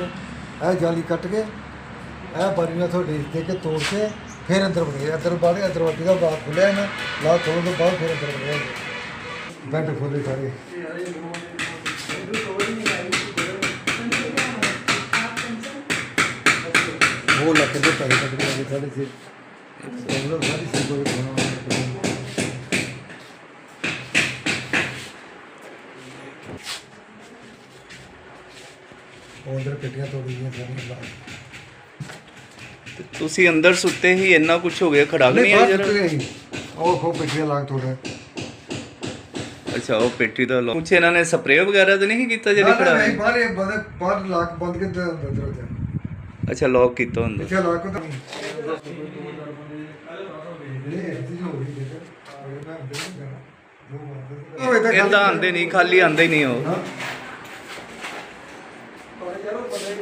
ਇਹ ਜਾਲੀ ਕੱਟ ਕੇ, ਇਹ ਬਾਰੀਆਂ ਤੋਂ ਢੇਕ ਦੇ ਕੇ ਤੋੜ ਕੇ ਫਿਰ ਅੰਦਰ ਵੜੇ ਅੰਦਰ ਬਾੜੇ ਦਰਵਾਜ਼ੇ ਦਾ ਬਾਹਰ ਖੁੱਲਿਆ ਨਾ, ਲਾ ਤੋੜ ਤੋਂ ਬਾਅਦ ਫਿਰ ਅੰਦਰ ਵੜੇ ਬੈੱਡ ਖੋਲੇ ਸਾਰੇ। ਉਹ ਲੱਖ ਦੇ ਪੈਸੇ ਕੱਟ ਕੇ ਸਾਡੇ ਸੀ ਪ੍ਰੋਬਲਮ ਸਾਰੀ। ਸੀ ਕੋਈ ਬਣਾਉਣਾ ਉਹ ਅੰਦਰ ਪੇਟੀਆਂ ਤੋੜ ਗਈਆਂ ਸਾਰੀਆਂ ਤੇ ਤੁਸੀਂ ਅੰਦਰ ਸੁੱਤੇ ਹੀ ਇੰਨਾ ਕੁਝ ਹੋ ਗਿਆ ਖੜਾਕ ਨਹੀਂ ਆਇਆ ਜਰਾ? ਉਹ ਖੋ ਪੇਟੀਆਂ ਲਾਗ ਤੋੜੇ ਅੱਛਾ ਉਹ ਪੇਟੀ ਦਾ ਕੁਛ ਇਹਨਾਂ ਨੇ ਸਪਰੇਅ ਵਗੈਰਾ ਤਾਂ ਨਹੀਂ ਕੀਤਾ ਜਿਹੜੀ ਖੜਾ ਨਹੀਂ ਬਾਹਰ ਬੰਦ ਬਾਹਰ ਲਾਕ ਬੰਦ ਕੇ ਅੰਦਰ ਅੰਦਰ ਅੱਛਾ ਲੌਕ ਕੀਤਾ ਹੁੰਦਾ। ਪਿੱਛੇ ਲਾਕ ਤਾਂ ਇਹ ਐਸੀ ਹੋ।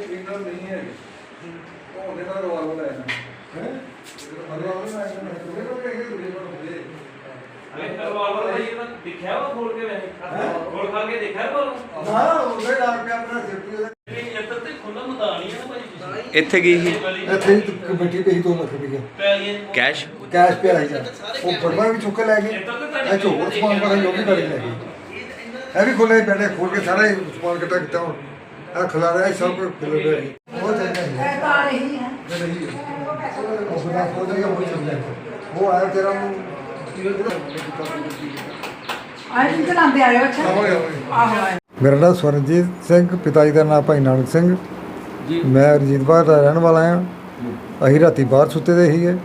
ਰਹੀ ਹੈ ਮੈਂ ਅੰਦਰ ਨਹੀਂ ਜਾਣਾ ਦੋ ਬੰਦ ਇਦਾਂ ਆਂਦੇ ਨਹੀਂ ਖਾਲੀ ਆਂਦੇ ਨਹੀਂ ਉਹ ਹਾਂ ਦਿਖਿਆ ਵਾ ਖੋਲ ਕੇ ਵੈਸੇ ਖੋਲ ਖਾ ਕੇ ਦੇਖਿਆ ਕੋਲ ਨਾ ਉਹਦੇ ਨਾਲ ਪਿਆ ਆਪਣਾ ਸੇਫਟੀ ਉਹਦੇ ਇਹ ਇੱਧਰ ਤੇ ਖੁੱਲਾ ਮੈਦਾਨ ਹੀ ਆ ਨਾ ਭਾਜੀ ਇੱਥੇ ਗਈ ਸੀ? ਇੱਥੇ ਹੀ ਕਮੇਟੀ ਪਈ 2 ਲੱਖ ਰੁਪਏ ਪੈਲੀਆਂ ਕੈਸ਼ ਕੈਸ਼ ਪਿਆ ਹੈ ਉਹ ਬੜਵਾ ਵੀ ਚੁੱਕ ਕੇ ਲੈ ਗਏ। ਇਹ ਚੋਰ ਸਮਾਨ ਪਤਾ ਜੋ ਵੀ ਕੱਢ ਕੇ ਲੈ ਗਏ। ਇਹ ਵੀ ਖੋਲੇ ਪੈਣੇ ਖੋਲ ਕੇ ਸਾਰਾ ਹੀ ਸਮਾਨ ਇਕੱਠਾ ਕੀਤਾ ਹੁਣ। ਇਹ ਖਿਲਾ ਰਿਹਾ ਸਭ ਕੁਝ ਖਿਲਾ ਰਿਹਾ ਹੈ। ਉਹ ਚਾਹੀਦਾ ਹੈ। ਤਾਂ ਆ ਰਹੀ ਹੈ। ਉਹ ਬੜਾ ਖੋਦ ਰਿਹਾ ਉਹ ਚੱਲ ਰਿਹਾ ਉਹ ਆਇਆ ਤੇਰਾ ਨੂੰ ਆਏ ਤੁਸੀਂ ਚਲਾਉਂਦੇ ਆਏ ਹੋ ਅੱਛਾ। ਆਵਾਂਗੇ ਆਵਾਂਗੇ ਆਹੋ ਆਏ। ਮੇਰਾ ਨਾਮ ਸਵਰਨਜੀਤ ਸਿੰਘ ਪਿਤਾ ਜੀ ਦਾ ਨਾਮ ਭਾਈ ਨਾਨਕ ਸਿੰਘ। ਜੀ। ਮੈਂ ਰਜੀਤ ਬਾਹਰ ਦਾ ਰਹਿਣ ਵਾਲਾ ਹਾਂ। ਅਸੀਂ ਰਾਤੀ ਬਾਹਰ ਸੁੱਤੇ ਦੇ ਸੀਗੇ।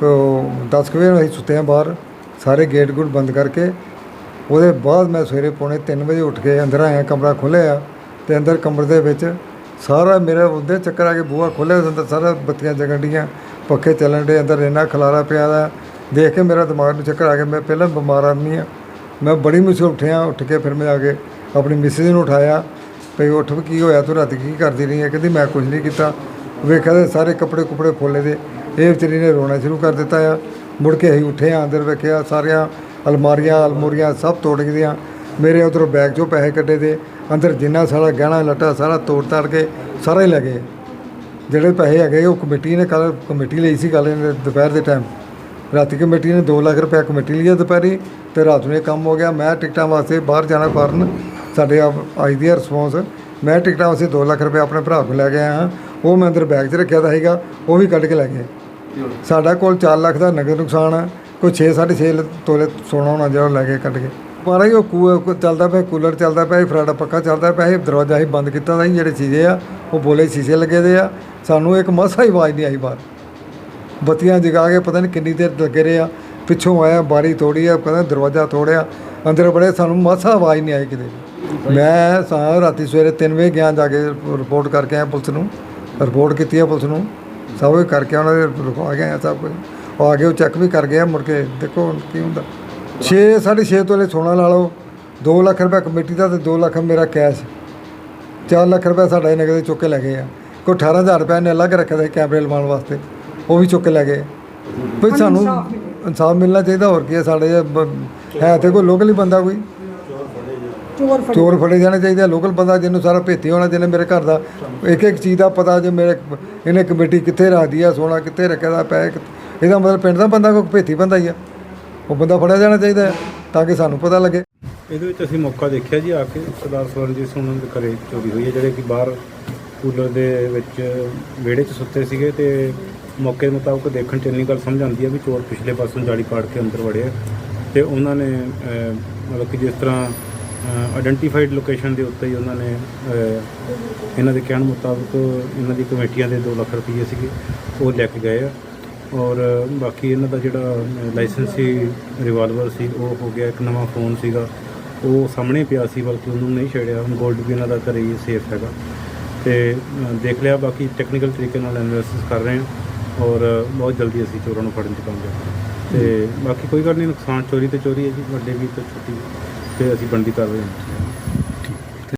ਤੋ 10 ਕੁ ਵਜੇ ਅਸੀਂ ਸੁੱਤੇ ਹਾਂ ਬਾਹਰ। ਸਾਰੇ ਗੇਟ ਗੁੱਟ ਬੰਦ ਕਰਕੇ। ਉਹਦੇ ਬਾਅਦ ਮੈਂ ਸਵੇਰੇ ਪੌਣੇ 3 ਵਜੇ ਉੱਠ ਕੇ ਅੰਦਰ ਆਇਆ ਕਮਰਾ ਖੋਲ੍ਹਿਆ। ਤੇ ਅੰਦਰ ਕਮਰੇ ਦੇ ਵਿੱਚ ਸਾਰਾ ਮੇਰਾ ਉਹਦੇ ਚੱਕਰ ਆ ਕੇ ਬੂਹਾ ਖੋਲ੍ਹਿਆ ਅੰਦਰ ਸਾਰਾ ਬੱਤੀਆਂ ਜਗਣ ਡੀਆਂ, ਪੱਖੇ ਚੱਲਣ ਡੇ, ਅੰਦਰ ਇੰਨਾ ਖਲਾਰਾ ਪਿਆ ਦਾ। ਦੇਖ ਕੇ ਮੇਰਾ ਦਿਮਾਗ ਨੂੰ ਚੱਕਰ ਆ ਗਿਆ, ਮੈਂ ਪਹਿਲਾਂ ਬਿਮਾਰ ਆਦਮੀ ਆ। ਮੈਂ ਬੜੀ ਮੁਸ਼ਕਿਲ ਉੱਠਿਆ, ਉੱਠ ਕੇ ਫਿਰ ਮੈਂ ਆ ਕੇ ਆਪਣੀ ਮਿਸਿਸ ਨੂੰ ਉਠਾਇਆ, ਭਈ ਉੱਠ ਵੀ ਕੀ ਹੋਇਆ, ਤੂੰ ਰਾਤੀ ਕੀ ਕਰਦੀ ਰਹੀ ਹੈ ਕਹਿੰਦੀ ਮੈਂ ਕੁਝ ਨਹੀਂ ਕੀਤਾ। ਵੇਖਿਆ ਤੇ ਸਾਰੇ ਕੱਪੜੇ ਕੁਪੜੇ ਖੋਲੇ ਦੇ। ਇਹ ਵਿਚਾਰੀ ਨੇ ਰੋਣਾ ਸ਼ੁਰੂ ਕਰ ਦਿੱਤਾ ਆ। ਮੁੜ ਕੇ ਅਸੀਂ ਉੱਠੇ ਆ, ਅੰਦਰ ਵੇਖਿਆ ਸਾਰੀਆਂ ਅਲਮਾਰੀਆਂ, ਅਲਮੂਰੀਆਂ ਸਭ ਤੋੜ ਗਈਆਂ ਮੇਰੇ ਉਧਰੋਂ ਬੈਗ ਚੋਂ ਪੈਸੇ ਕੱਢੇ ਦੇ ਅੰਦਰ ਜਿੰਨਾ ਸਾਰਾ ਗਹਿਣਾ, ਲੱਟਾ ਸਾਰਾ ਤੋੜ ਤਾੜ ਕੇ ਸਾਰਾ ਹੀ ਲੈ ਗਏ। ਜਿਹੜੇ ਪੈਸੇ ਹੈਗੇ ਉਹ ਕਮੇਟੀ ਨੇ ਕੱਲ ਕਮੇਟੀ ਲਈ ਸੀ ਕੱਲ ਦੁਪਹਿਰ ਦੇ ਟਾਈਮ ਰਾਤੀ ਕਮੇਟੀ ਨੇ 2 ਲੱਖ ਰੁਪਏ ਕਮੇਟੀ ਲਈ ਹੈ ਦੁਪਹਿਰੀ ਤੇ ਰਾਤ ਨੂੰ ਇਹ ਕੰਮ ਹੋ ਗਿਆ। ਮੈਂ ਟਿਕਟਾਂ ਵਾਸਤੇ ਬਾਹਰ ਜਾਣਾ ਫਾਰਨ ਸਾਡੇ ਆਈ ਦੀ ਰਿਸਪੌਂਸ ਮੈਂ ਟਿਕਟਾਂ ਵਾਸਤੇ 2 ਲੱਖ ਰੁਪਏ ਆਪਣੇ ਭਰਾ ਕੋਲ ਲੈ ਕੇ ਆਇਆ। ਹਾਂ ਉਹ ਮੈਂ ਅੰਦਰ ਬੈਗ 'ਚ ਰੱਖਿਆ ਤਾਂ ਹੈਗਾ ਉਹ ਵੀ ਕੱਢ ਕੇ ਲੈ ਗਏ। ਸਾਡਾ ਕੋਲ 4 ਲੱਖ ਦਾ ਨਗਦ ਨੁਕਸਾਨ ਹੈ ਕੋਈ 6 6.5 ਤੋਲੇ ਸੋਨਾ ਹੋਣਾ ਜਿਹੜਾ ਉਹ ਲੈ ਕੇ ਕੱਢ ਕੇ। ਮਹਾਰਾਜ ਉਹ ਕੂ- ਚੱਲਦਾ ਪਿਆ ਕੂਲਰ ਚੱਲਦਾ ਪਿਆ ਸੀ, ਫਰਾਡਾ ਪੱਕਾ ਚੱਲਦਾ ਪਿਆ ਸੀ, ਦਰਵਾਜ਼ਾ ਹੀ ਬੰਦ ਕੀਤਾ ਦਾ ਸੀ ਜਿਹੜੇ ਚੀਜ਼ੇ ਆ ਉਹ ਬੋਲੇ ਸ਼ੀਸ਼ੇ ਲੱਗੇ ਦੇ ਆ। ਸਾਨੂੰ ਇੱਕ ਮਸਾ ਹੀ ਆਵਾਜ਼ ਨਹੀਂ ਆਈ ਬਾਹਰ। ਬੱਤੀਆਂ ਜਗਾ ਕੇ ਪਤਾ ਨਹੀਂ ਕਿੰਨੀ ਦੇਰ ਲੱਗੇ ਰਹੇ ਆ। ਪਿੱਛੋਂ ਆਇਆ ਬਾਰੀ ਤੋੜੀ ਆ ਕਹਿੰਦਾ ਦਰਵਾਜ਼ਾ ਤੋੜਿਆ। ਅੰਦਰ ਬੜੇ ਸਾਨੂੰ ਮਾਸਾ ਆਵਾਜ਼ ਨਹੀਂ ਆਈ ਕਿਤੇ। ਮੈਂ ਸਾਂ ਰਾਤੀ ਸਵੇਰੇ 3 ਵਜੇ ਗਿਆ ਜਾ ਕੇ ਰਿਪੋਰਟ ਕਰਕੇ ਆਇਆ ਪੁਲਿਸ ਨੂੰ। ਰਿਪੋਰਟ ਕੀਤੀ ਆ ਪੁਲਿਸ ਨੂੰ। ਸਭ ਕੁਝ ਕਰਕੇ ਉਹਨਾਂ ਦੇ ਲਿਖਵਾ ਗਏ ਆ ਸਭ ਕੁਝ। ਉਹ ਆ ਕੇ ਉਹ ਚੈੱਕ ਵੀ ਕਰ ਗਿਆ ਮੁੜ ਕੇ ਦੇਖੋ ਕੀ ਹੁੰਦਾ। 6 6.5 ਤੋਲੇ ਸੋਨਾ ਲਾ ਲਓ। 2 ਲੱਖ ਰੁਪਏ ਕਮੇਟੀ ਦਾ ਤੇ 2 ਲੱਖ ਮੇਰਾ ਕੈਸ਼। 4 ਲੱਖ ਰੁਪਏ ਸਾਡਾ ਇਹ ਨਗਦ ਚੁੱਕ ਕੇ ਲੈ ਗਏ ਆ। ਕੋਈ 18000 ਰੁਪਏ ਨੇ ਅਲੱਗ ਰੱਖਿਆ ਸੀ ਕੈਮਰੇ ਲਵਾਉਣ ਵਾਸਤੇ। ਉਹ ਵੀ ਚੁੱਕ ਕੇ ਲੈ ਗਏ। ਵੀ ਸਾਨੂੰ ਇਨਸਾਫ ਮਿਲਣਾ ਚਾਹੀਦਾ ਹੋਰ ਕੀ ਹੈ ਸਾਡੇ ਹੈ ਤੇ ਕੋਈ ਲੋਕਲ ਹੀ ਬੰਦਾ ਕੋਈ। ਚੋਰ ਫੜ। ਜਾਣੇ ਚਾਹੀਦੇ ਲੋਕਲ ਬੰਦਾ ਜਿਹਨੂੰ ਸਾਰਾ ਭੇਤੀ ਹੋਣਾ ਜਿਹਨੇ ਮੇਰੇ ਘਰ ਦਾ। ਇੱਕ ਇੱਕ ਚੀਜ਼ ਦਾ ਪਤਾ ਜੇ ਮੇਰੇ ਇਹਨੇ ਕਮੇਟੀ ਕਿੱਥੇ ਰੱਖਦੀ ਆ ਸੋਨਾ ਕਿੱਥੇ ਰੱਖਿਆ ਦਾ ਪੈ ਇਹਦਾ ਮਤਲਬ ਪਿੰਡ ਦਾ ਬੰਦਾ ਕੋਈ ਭੇਤੀ ਬੰਦਾ ਹੀ ਆ। ਉਹ ਬੰਦਾ ਫੜਿਆ ਜਾਣਾ ਚਾਹੀਦਾ ਹੈ, ਤਾਂ ਕਿ ਸਾਨੂੰ ਪਤਾ ਲੱਗੇ। ਇਹਦੇ ਵਿੱਚ ਅਸੀਂ ਮੌਕਾ ਦੇਖਿਆ ਜੀ ਆ ਕੇ। ਸਰਦਾਰ ਸਵਰਨਜੀਤ ਸਿੰਘ ਉਹਨਾਂ ਦੇ ਘਰੇ ਚੋਰੀ ਹੋਈ ਹੈ ਜਿਹੜੇ ਕਿ ਬਾਹਰ ਕੂਲਰ ਦੇ ਵਿੱਚ ਵਿਹੜੇ 'ਚ ਸੁੱਤੇ ਸੀਗੇ ਤੇ ਮੌਕੇ ਮੁਤਾਬਕ ਦੇਖਣ 'ਚ ਇੰਨੀ ਗੱਲ ਸਮਝ ਆਉਂਦੀ ਹੈ ਵੀ ਚੋਰ ਪਿਛਲੇ ਪਾਸੋਂ ਜਾਲੀ ਪਾੜ ਕੇ ਅੰਦਰ ਵੜਿਆ। ਤੇ ਉਹਨਾਂ ਨੇ ਮਤਲਬ ਕਿ ਜਿਸ ਤਰ੍ਹਾਂ ਆਇਡੈਂਟੀਫਾਈਡ ਲੋਕੇਸ਼ਨ ਦੇ ਉੱਤੇ ਹੀ ਉਹਨਾਂ ਨੇ ਇਹਨਾਂ ਦੇ ਕਹਿਣ ਮੁਤਾਬਕ ਇਹਨਾਂ ਦੀ ਕਮੇਟੀਆਂ ਦੇ 2 ਲੱਖ ਰੁਪਏ ਸੀਗੇ ਉਹ ਲੈ ਕੇ ਗਏ ਆ। ਔਰ ਬਾਕੀ ਇਹਨਾਂ ਦਾ ਜਿਹੜਾ ਲਾਇਸੈਂਸ ਸੀ ਰਿਵਾਲਵਰ ਸੀ ਉਹ ਹੋ ਗਿਆ ਇੱਕ ਨਵਾਂ ਫੋਨ ਸੀਗਾ। ਉਹ ਸਾਹਮਣੇ ਪਿਆ ਸੀ ਬਲਕਿ ਉਹਨੂੰ ਨਹੀਂ ਛੇੜਿਆ। ਹੁਣ 골ਡ ਵੀ ਇਹਨਾਂ ਦਾ ਘਰੇ ਹੀ ਸੇਫ ਹੈਗਾ। ਤੇ ਦੇਖ ਲਿਆ ਬਾਕੀ ਟੈਕਨੀਕਲ ਤਰੀਕੇ ਨਾਲ ਐਨਾਲਿਸਿਸ ਕਰ ਰਹੇ ਹਾਂ। ਔਰ ਬਹੁਤ ਜਲਦੀ ਅਸੀਂ ਚੋਰਾਂ ਨੂੰ ਫੜਨ 'ਚ ਕਾਮਯਾਬ ਤੇ ਬਾਕੀ ਕੋਈ ਗੱਲ ਨਹੀਂ ਨੁਕਸਾਨ ਚੋਰੀ ਤੇ ਚੋਰੀ ਹੈ ਜੀ ਵੱਡੇ ਵੀ ਤੇ ਛੋਟੀ ਵੀ, ਤੇ ਅਸੀਂ ਬਣਦੀ ਕਰ ਰਹੇ ਹਾਂ